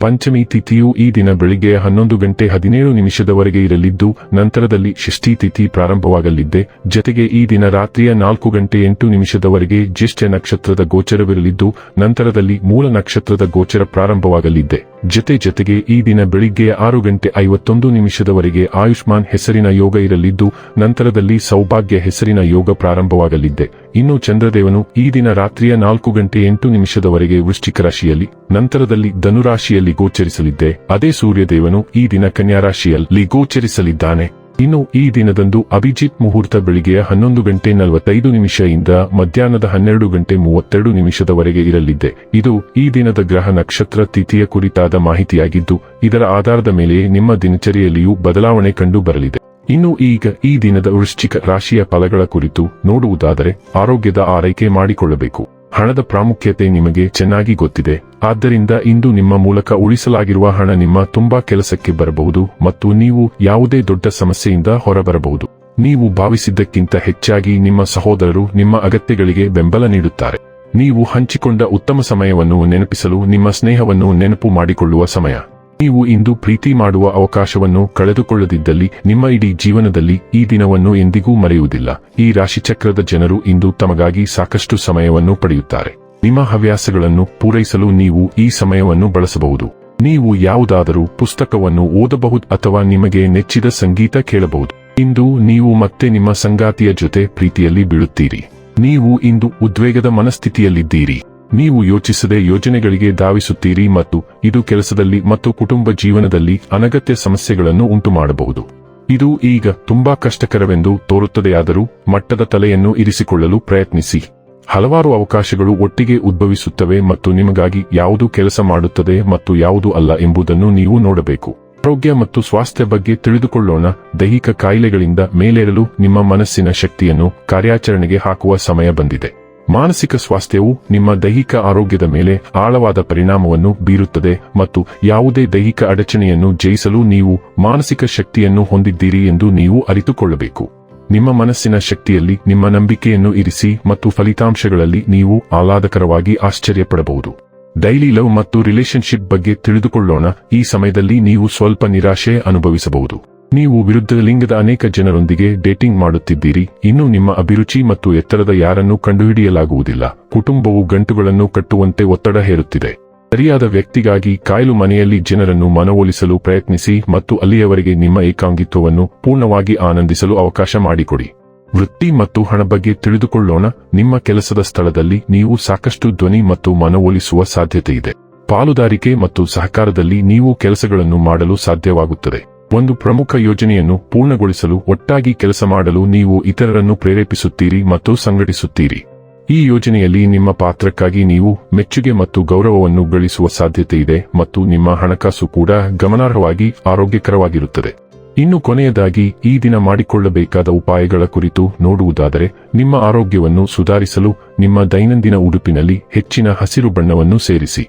ಪಂಚಮಿ ತಿಥಿಯು ಈ ದಿನ ಬೆಳಿಗ್ಗೆ ಹನ್ನೊಂದು ಗಂಟೆ ಹದಿನೇಳು ನಿಮಿಷದವರೆಗೆ ಇರಲಿದ್ದು, ನಂತರದಲ್ಲಿ ಷಷ್ಠಿ ತಿಥಿ ಪ್ರಾರಂಭವಾಗಲಿದ್ದೆ. ಜತೆಗೆ ಈ ದಿನ ರಾತ್ರಿಯ ನಾಲ್ಕು ಗಂಟೆ ಎಂಟು ನಿಮಿಷದವರೆಗೆ ಜ್ಯೇಷ್ಠ ನಕ್ಷತ್ರದ ಗೋಚರವಿರಲಿದ್ದು, ನಂತರದಲ್ಲಿ ಮೂಲ ನಕ್ಷತ್ರದ ಗೋಚರ ಪ್ರಾರಂಭವಾಗಲಿದ್ದೆ. ಜತೆ ಜತೆಗೆ ಈ ದಿನ ಬೆಳಿಗ್ಗೆ ಆರು ಗಂಟೆ ಐವತ್ತೊಂದು ನಿಮಿಷದವರೆಗೆ ಆಯುಷ್ಮಾನ್ ಹೆಸರಿನ ಯೋಗ ಇರಲಿದ್ದು, ನಂತರದಲ್ಲಿ ಸೌಭಾಗ್ಯ ಹೆಸರಿನ ಯೋಗ ಪ್ರಾರಂಭವಾಗಲಿದ್ದೆ. ಇನ್ನು ಚಂದ್ರದೇವನು ಈ ದಿನ ರಾತ್ರಿಯ ನಾಲ್ಕು ಗಂಟೆ ಎಂಟು ನಿಮಿಷದವರೆಗೆ ವೃಶ್ಚಿಕ ರಾಶಿಯಲ್ಲಿ, ನಂತರದಲ್ಲಿ ಧನುರಾಶಿಯಲ್ಲಿ ಗೋಚರಿಸಲಿದ್ದೆ. ಅದೇ ಸೂರ್ಯದೇವನು ಈ ದಿನ ಕನ್ಯಾ ರಾಶಿಯಲ್ಲಿ ಗೋಚರಿಸಲಿದ್ದಾನೆ. ಇನ್ನು ಈ ದಿನದಂದು ಅಭಿಜಿತ್ ಮುಹೂರ್ತ ಬೆಳಿಗ್ಗೆಯ ಹನ್ನೊಂದು ಗಂಟೆ ನಲವತ್ತೈದು ನಿಮಿಷದಿಂದ ಮಧ್ಯಾಹ್ನದ ಹನ್ನೆರಡು ಗಂಟೆ ಮೂವತ್ತೆರಡು ನಿಮಿಷದವರೆಗೆ ಇರಲಿದೆ ಇದು ಈ ದಿನದ ಗ್ರಹ ನಕ್ಷತ್ರ ತಿಥಿಯ ಕುರಿತಾದ ಮಾಹಿತಿಯಾಗಿದ್ದು, ಇದರ ಆಧಾರದ ಮೇಲೆ ನಿಮ್ಮ ದಿನಚರಿಯಲ್ಲಿಯೂ ಬದಲಾವಣೆ ಕಂಡು ಬರಲಿದೆ. ಇನ್ನು ಈಗ ಈ ದಿನದ ವೃಶ್ಚಿಕ ರಾಶಿಯ ಫಲಗಳ ಕುರಿತು ನೋಡುವುದಾದರೆ, ಆರೋಗ್ಯದ ಆರೈಕೆ ಮಾಡಿಕೊಳ್ಳಬೇಕು. ಹಣದ ಪ್ರಾಮುಖ್ಯತೆ ನಿಮಗೆ ಚೆನ್ನಾಗಿ ಗೊತ್ತಿದೆ. ಆದ್ದರಿಂದ ಇಂದು ನಿಮ್ಮ ಮೂಲಕ ಉಳಿಸಲಾಗಿರುವ ಹಣ ನಿಮ್ಮ ತುಂಬಾ ಕೆಲಸಕ್ಕೆ ಬರಬಹುದು ಮತ್ತು ನೀವು ಯಾವುದೇ ದೊಡ್ಡ ಸಮಸ್ಯೆಯಿಂದ ಹೊರಬರಬಹುದು. ನೀವು ಭಾವಿಸಿದ್ದಕ್ಕಿಂತ ಹೆಚ್ಚಾಗಿ ನಿಮ್ಮ ಸಹೋದರರು ನಿಮ್ಮ ಅಗತ್ಯಗಳಿಗೆ ಬೆಂಬಲ ನೀಡುತ್ತಾರೆ. ನೀವು ಹಂಚಿಕೊಂಡ ಉತ್ತಮ ಸಮಯವನ್ನು ನೆನಪಿಸಲು ನಿಮ್ಮ ಸ್ನೇಹವನ್ನು ನೆನಪು ಮಾಡಿಕೊಳ್ಳುವ ಸಮಯ. ನೀವು ಇಂದು ಪ್ರೀತಿ ಮಾಡುವ ಅವಕಾಶವನ್ನು ಕಳೆದುಕೊಳ್ಳದಿದ್ದಲ್ಲಿ ನಿಮ್ಮ ಇಡೀ ಜೀವನದಲ್ಲಿ ಈ ದಿನವನ್ನು ಎಂದಿಗೂ ಮರೆಯುವುದಿಲ್ಲ. ಈ ರಾಶಿಚಕ್ರದ ಜನರು ಇಂದು ತಮಗಾಗಿ ಸಾಕಷ್ಟು ಸಮಯವನ್ನು ಪಡೆಯುತ್ತಾರೆ. ನಿಮ್ಮ ಹವ್ಯಾಸಗಳನ್ನು ಪೂರೈಸಲು ನೀವು ಈ ಸಮಯವನ್ನು ಬಳಸಬಹುದು. ನೀವು ಯಾವುದಾದರೂ ಪುಸ್ತಕವನ್ನು ಓದಬಹುದು ಅಥವಾ ನಿಮಗೆ ನೆಚ್ಚಿದ ಸಂಗೀತ ಕೇಳಬಹುದು. ಇಂದು ನೀವು ಮತ್ತೆ ನಿಮ್ಮ ಸಂಗಾತಿಯ ಜೊತೆ ಪ್ರೀತಿಯಲ್ಲಿ ಬೀಳುತ್ತೀರಿ. ನೀವು ಇಂದು ಉದ್ವೇಗದ ಮನಸ್ಥಿತಿಯಲ್ಲಿದ್ದೀರಿ. ನೀವು ಯೋಚಿಸದೆ ಯೋಜನೆಗಳಿಗೆ ಧಾವಿಸುತ್ತೀರಿ ಮತ್ತು ಇದು ಕೆಲಸದಲ್ಲಿ ಮತ್ತು ಕುಟುಂಬ ಜೀವನದಲ್ಲಿ ಅನಗತ್ಯ ಸಮಸ್ಯೆಗಳನ್ನು ಉಂಟುಮಾಡಬಹುದು. ಇದು ಈಗ ತುಂಬಾ ಕಷ್ಟಕರವೆಂದು ತೋರುತ್ತದೆಯಾದರೂ ಮಟ್ಟದ ತಲೆಯನ್ನು ಇರಿಸಿಕೊಳ್ಳಲು ಪ್ರಯತ್ನಿಸಿ. ಹಲವಾರು ಅವಕಾಶಗಳು ಒಟ್ಟಿಗೆ ಉದ್ಭವಿಸುತ್ತವೆ ಮತ್ತು ನಿಮಗಾಗಿ ಯಾವುದು ಕೆಲಸ ಮಾಡುತ್ತದೆ ಮತ್ತು ಯಾವುದು ಅಲ್ಲ ಎಂಬುದನ್ನು ನೀವು ನೋಡಬೇಕು. ಆರೋಗ್ಯ ಮತ್ತು ಸ್ವಾಸ್ಥ್ಯ ಬಗ್ಗೆ ತಿಳಿದುಕೊಳ್ಳೋಣ. ದೈಹಿಕ ಕಾಯಿಲೆಗಳಿಂದ ಮೇಲೇರಲು ನಿಮ್ಮ ಮನಸ್ಸಿನ ಶಕ್ತಿಯನ್ನು ಕಾರ್ಯಾಚರಣೆಗೆ ಹಾಕುವ ಸಮಯ ಬಂದಿದೆ. ಮಾನಸಿಕ ಸ್ವಾಸ್ಥ್ಯವು ನಿಮ್ಮ ದೈಹಿಕ ಆರೋಗ್ಯದ ಮೇಲೆ ಆಳವಾದ ಪರಿಣಾಮವನ್ನು ಬೀರುತ್ತದೆ ಮತ್ತು ಯಾವುದೇ ದೈಹಿಕ ಅಡಚಣೆಯನ್ನು ಜಯಿಸಲು ನೀವು ಮಾನಸಿಕ ಶಕ್ತಿಯನ್ನು ಹೊಂದಿದ್ದೀರಿ ಎಂದು ನೀವು ಅರಿತುಕೊಳ್ಳಬೇಕು. ನಿಮ್ಮ ಮನಸ್ಸಿನ ಶಕ್ತಿಯಲ್ಲಿ ನಿಮ್ಮ ನಂಬಿಕೆಯನ್ನು ಇರಿಸಿ ಮತ್ತು ಫಲಿತಾಂಶಗಳಲ್ಲಿ ನೀವು ಆಹ್ಲಾದಕರವಾಗಿ ಆಶ್ಚರ್ಯಪಡಬಹುದು. ಡೈಲಿ ಲವ್ ಮತ್ತು ರಿಲೇಶನ್ಶಿಪ್ ಬಗ್ಗೆ ತಿಳಿದುಕೊಳ್ಳೋಣ. ಈ ಸಮಯದಲ್ಲಿ ನೀವು ಸ್ವಲ್ಪ ನಿರಾಶೆ ಅನುಭವಿಸಬಹುದು. ನೀವು ವಿರುದ್ಧ ಲಿಂಗದ ಅನೇಕ ಜನರೊಂದಿಗೆ ಡೇಟಿಂಗ್ ಮಾಡುತ್ತಿದ್ದೀರಿ. ಇನ್ನು ನಿಮ್ಮ ಅಭಿರುಚಿ ಮತ್ತು ಎತ್ತರದ ಯಾರನ್ನೂ ಕಂಡುಹಿಡಿಯಲಾಗುವುದಿಲ್ಲ. ಕುಟುಂಬವು ಗಂಟುಗಳನ್ನು ಕಟ್ಟುವಂತೆ ಒತ್ತಡ ಹೇರುತ್ತಿದೆ. ಸರಿಯಾದ ವ್ಯಕ್ತಿಗಾಗಿ ಕಾಯಲು ಮನೆಯಲ್ಲಿ ಜನರನ್ನು ಮನವೊಲಿಸಲು ಪ್ರಯತ್ನಿಸಿ ಮತ್ತು ಅಲ್ಲಿಯವರೆಗೆ ನಿಮ್ಮ ಏಕಾಂಗಿತ್ವವನ್ನು ಪೂರ್ಣವಾಗಿ ಆನಂದಿಸಲು ಅವಕಾಶ ಮಾಡಿಕೊಡಿ. ವೃತ್ತಿ ಮತ್ತು ಹಣ ಬಗ್ಗೆ ತಿಳಿದುಕೊಳ್ಳೋಣ. ನಿಮ್ಮ ಕೆಲಸದ ಸ್ಥಳದಲ್ಲಿ ನೀವು ಸಾಕಷ್ಟು ಧ್ವನಿ ಮತ್ತು ಮನವೊಲಿಸುವ ಸಾಧ್ಯತೆ ಇದೆ ಪಾಲುದಾರಿಕೆ ಮತ್ತು ಸಹಕಾರದಲ್ಲಿ ನೀವು ಕೆಲಸಗಳನ್ನು ಮಾಡಲು ಸಾಧ್ಯವಾಗುತ್ತದೆ. ಒಂದು ಪ್ರಮುಖ ಯೋಜನೆಯನ್ನು ಪೂರ್ಣಗೊಳಿಸಲು ಒಟ್ಟಾಗಿ ಕೆಲಸ ಮಾಡಲು ನೀವು ಇತರರನ್ನು ಪ್ರೇರೇಪಿಸುತ್ತೀರಿ ಮತ್ತು ಸಂಘಟಿಸುತ್ತೀರಿ. ಈ ಯೋಜನೆಯಲ್ಲಿ ನಿಮ್ಮ ಪಾತ್ರಕ್ಕಾಗಿ ನೀವು ಮೆಚ್ಚುಗೆ ಮತ್ತು ಗೌರವವನ್ನು ಗಳಿಸುವ ಸಾಧ್ಯತೆ ಇದೆ ಮತ್ತು ನಿಮ್ಮ ಹಣಕಾಸು ಕೂಡ ಗಮನಾರ್ಹವಾಗಿ ಆರೋಗ್ಯಕರವಾಗಿರುತ್ತದೆ. ಇನ್ನು ಕೊನೆಯದಾಗಿ, ಈ ದಿನ ಮಾಡಿಕೊಳ್ಳಬೇಕಾದ ಉಪಾಯಗಳ ಕುರಿತು ನೋಡುವುದಾದರೆ, ನಿಮ್ಮ ಆರೋಗ್ಯವನ್ನು ಸುಧಾರಿಸಲು ನಿಮ್ಮ ದೈನಂದಿನ ಉಡುಪಿನಲ್ಲಿ ಹೆಚ್ಚಿನ ಹಸಿರು ಬಣ್ಣವನ್ನು ಸೇರಿಸಿ.